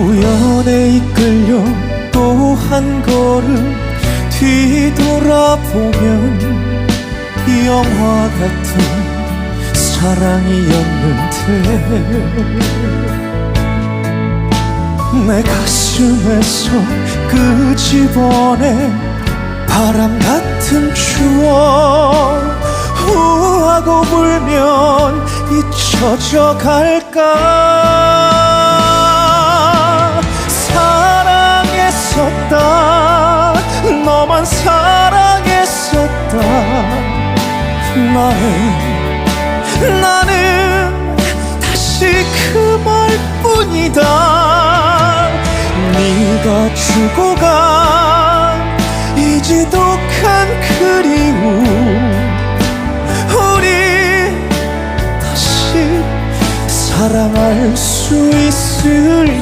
우연에 이끌려 또 한 걸음 뒤돌아보면 영화 같은 사랑이었는데 내 가슴에서 끄집어내 바람 같은 추억 후하고 불면 잊혀져 갈까 나는 나는 다시 그 말 뿐이다. 네가 주고 간 이 지독한 그리움. 우리 다시 사랑할 수 있을